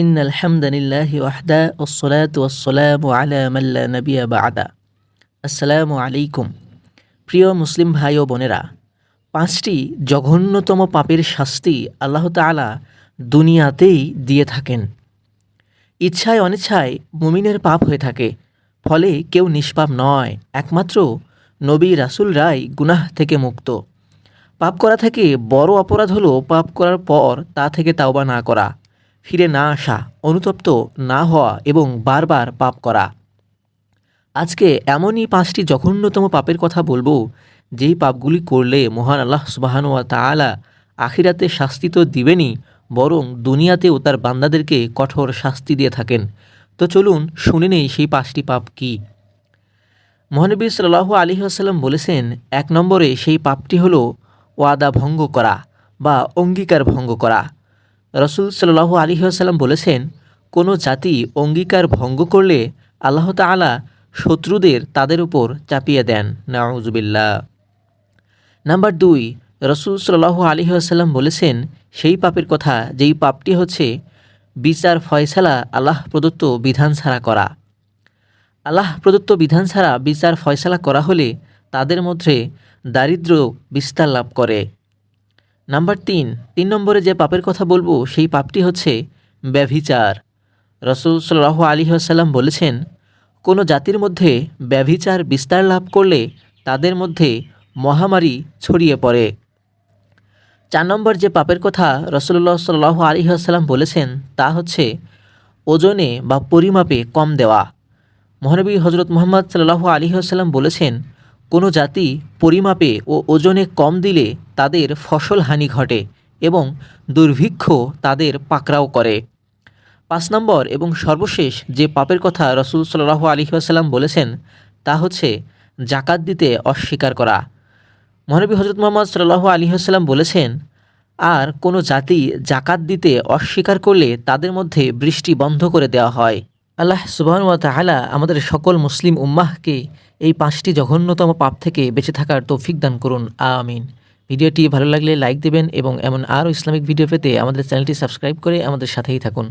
In আলহামদুলিল্লাহি ওয়াহদা ওসলাত ওয়াসসালাম আলা মাল্লা নবিয়া বাদা আসসালামু আলাইকুম প্রিয় মুসলিম ভাই ও বোনেরা, পাঁচটি জঘন্যতম পাপের শাস্তি আল্লাহ তালা দুনিয়াতেই দিয়ে থাকেন। ইচ্ছায় অনিচ্ছায় মুমিনের পাপ হয়ে থাকে, ফলে কেউ নিষ্পাপ নয়, একমাত্র নবী রাসুল রায় গুনাহ থেকে মুক্ত। পাপ করা থেকে বড় অপরাধ হলো পাপ করার পর তা থেকে তাওবা না করা। ফিরে না আসা, অনুতপ্ত না হওয়া এবং বারবার পাপ করা। আজকে এমনই পাঁচটি জঘন্যতম পাপের কথা বলব, যেই পাপগুলি করলে মহান আল্লাহ সুবাহানুয়া তাআলা আখিরাতে শাস্তি তো দিবেনই, বরং দুনিয়াতেও তার বান্দাদেরকে কঠোর শাস্তি দিয়ে থাকেন। তো চলুন শুনে নেই সেই পাঁচটি পাপ কী। মহানবী সাল্লাহ আলী আসাল্লাম বলেছেন, এক নম্বরে সেই পাপটি হলো ওয়াদা ভঙ্গ করা বা অঙ্গীকার ভঙ্গ করা। রসুল সাল্লাহ আলী আসাল্লাম বলেছেন, কোনো জাতি অঙ্গীকার ভঙ্গ করলে আল্লাহ তাআলা শত্রুদের তাদের উপর চাপিয়ে দেন। নাউজুবিল্লা নাম্বার দুই, রসুল সাল্লাহ আলী আসাল্লাম বলেছেন, সেই পাপের কথা, যেই পাপটি হচ্ছে বিচার ফয়সালা আল্লাহ প্রদত্ত বিধান ছাড়া করা। আল্লাহ প্রদত্ত বিধান ছাড়া বিচার ফয়সালা করা হলে তাদের মধ্যে দারিদ্র বিস্তার লাভ করে। নাম্বার তিন তিন নম্বরে যে পাপের কথা বলব, সেই পাপটি হচ্ছে ব্যভিচার। রসুল সাল্লাহ আলী আসাল্লাম বলেছেন, কোনো জাতির মধ্যে ব্যভিচার বিস্তার লাভ করলে তাদের মধ্যে মহামারী ছড়িয়ে পড়ে। চার নম্বর যে পাপের কথা রসুল্লাহ সাল্লাহ আলী আসাল্লাম বলেছেন, তা হচ্ছে ওজনে বা পরিমাপে কম দেওয়া। মহানবী হজরত মোহাম্মদ সাল্লাহ আলী আসাল্লাম বলেছেন কোনো জাতি পরিমাপে ও ওজনে কম দিলে তাদের ফসল হানি ঘটে এবং দুর্ভিক্ষ তাদের পাকড়াও করে। পাঁচ নম্বর এবং সর্বশেষ যে পাপের কথা রসুল সাল্লাহ আলী আসাল্লাম বলেছেন, তা হচ্ছে জাকাত দিতে অস্বীকার করা। মহানবী হজরত মোহাম্মদ সাল্লাহ আলী আসাল্লাম বলেছেন, আর কোনো জাতি জাকাত দিতে অস্বীকার করলে তাদের মধ্যে বৃষ্টি বন্ধ করে দেওয়া হয়। আল্লাহ সুবাহন তালা আমাদের সকল মুসলিম উম্মাহকে এই পাঁচটি জঘন্যতম পাপ থেকে বেঁচে থাকার তৌফিক দান করুন। আমিন। ভিডিওটি ভালো লাগলে লাইক দেবেন এবং এমন আরও ইসলামিক ভিডিও পেতে আমাদের চ্যানেলটি সাবস্ক্রাইব করে আমাদের সাথেই থাকুন।